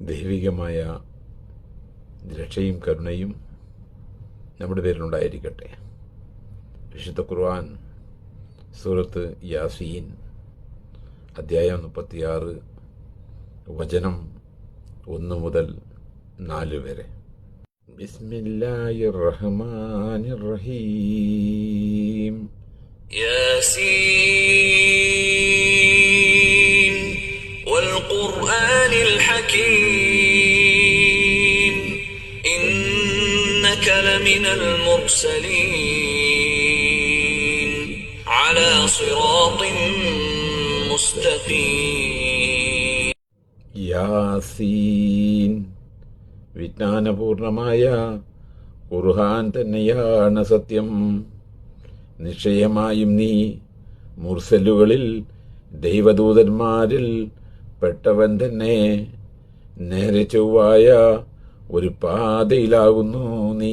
ദൈവികമായ രക്ഷയും കരുണയും നമ്മുടെ പേരിലുണ്ടായിരിക്കട്ടെ. വിശുദ്ധ ഖുർആൻ സൂറത്ത് യാസീൻ അധ്യായം മുപ്പത്തിയാറ് വചനം ഒന്ന് മുതൽ നാല് വരെ. ബിസ്മില്ലാഹിർ റഹ്മാനിർ റഹീം. യാസീൻ. والقرآن الحكيم إنك لمن المرسلين على صراط مستقيم യാസീൻ വിജ്ഞാനപൂർണമായ ഖുർഹാൻ തന്നെയാണ് സത്യം നിശ്ചയമായും നീ മുർസലുകളിൽ ദൈവദൂതന്മാരിൽ പെട്ടവൻ തന്നെ നേരെ ചൊവ്വായ ഒരു പാതയിലാകുന്നു നീ.